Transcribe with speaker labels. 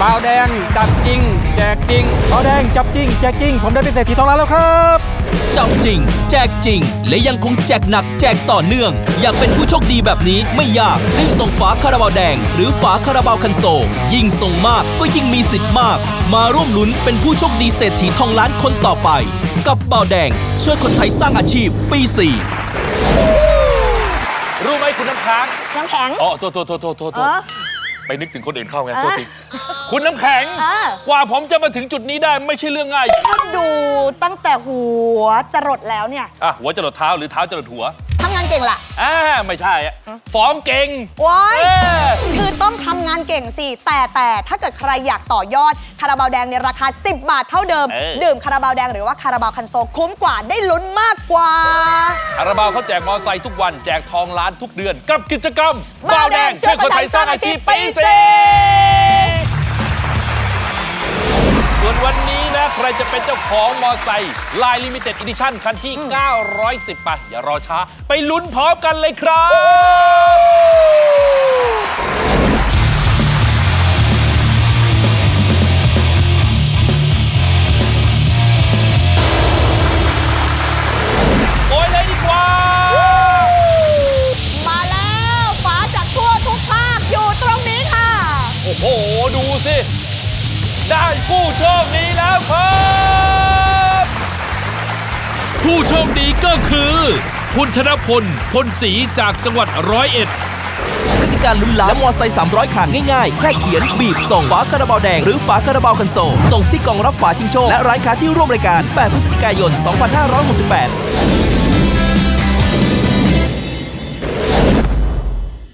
Speaker 1: บ่าวแดงจับจริง แจกจริงบ่าวแดงจับจริง แจกจริง ผมได้เป็นเศรษฐีทองล้านแล้วครับ
Speaker 2: จับจริง แจกจริง และยังคงแจกหนักแจกต่อเนื่อง อยากเป็นผู้โชคดีแบบนี้ไม่ยากรีบส่งฝาคาราบาวแดง หรือฝาคาราบาวคันโซลยิ่งส่งมากก็ยิ่งมีสิทธิ์มาก มาร่วมลุ้นเป็นผู้โชคดีเศรษฐีทองล้านคนต่อไป กับเบาวแดง ช่วยคนไทยสร้างอาชีพปี4
Speaker 3: รู้ไหมคุณน้ำค้าง
Speaker 4: น้ำแข็ง
Speaker 3: อ๋อโทษโทษโทษโทษโทษ
Speaker 4: เออ
Speaker 3: ไปนึกถึงคนอื่นเข้าไง
Speaker 4: เออ
Speaker 3: โทษทีคุณน้ำแข็ง
Speaker 4: เออ
Speaker 3: กว่าผมจะมาถึงจุดนี้ได้ไม่ใช่เรื่องง่าย
Speaker 4: ถ้าดูตั้งแต่หัวจรดแล้วเนี่ย
Speaker 3: อะหัวจรดเท้าหรือเท้าจรดหัว
Speaker 4: ทำงาน เก่งล่ะ
Speaker 3: อ่าไม่ใช่อะฟ้องเก่ง
Speaker 4: ว้าย
Speaker 3: เออ
Speaker 4: คือต้องทำงานเก่งสิ แต่แต่ถ้าเกิดใครอยากต่อยอดคาราบาวแดงในราคา 10 บาทเท่าเดิม
Speaker 3: เออ
Speaker 4: ดื่มคาราบาวแดงหรือว่าคาราบาวคันโซลคุ้มกว่าได้ลุ้นมากกว่า
Speaker 3: คาราบาวเขาแจกมอไซค์ทุกวัน แจกทองล้านทุกเดือน กับกิจกรรม
Speaker 4: บ่าวแดง
Speaker 3: ช่วยคนไทยสร้างอาชีพปีเส รจะเป็นเจ้าของมอไซค์ลายลิมิเต็ดอีดิชั่นคันที่ 910 ไป อย่ารอช้า ไปลุ้นพร้อมกันเลยครับโอ้ยเลยดีกว่า
Speaker 4: มาแล้วฝาจากทั่วทุกภาคอยู่ตรงนี้ค่ะ
Speaker 3: โอ้โห ดูสิ ได้ผู้โชคดีแล้วครับ
Speaker 5: ผู้โชคดีก็คือ คุณธนพลพลศรีจากจังหวัดร้อยเอ็ด
Speaker 2: กติการลุ้นล้านและมอไซค์300คันง่ายๆ แค่เขียน บีบ ส่งฝาคาราบาวแดง หรือฝาคาราบาวคันโซลตรงที่กองรับฝาชิงโชค และร้านค้าที่ร่วมรายการ 8 พฤศจิกายน 2568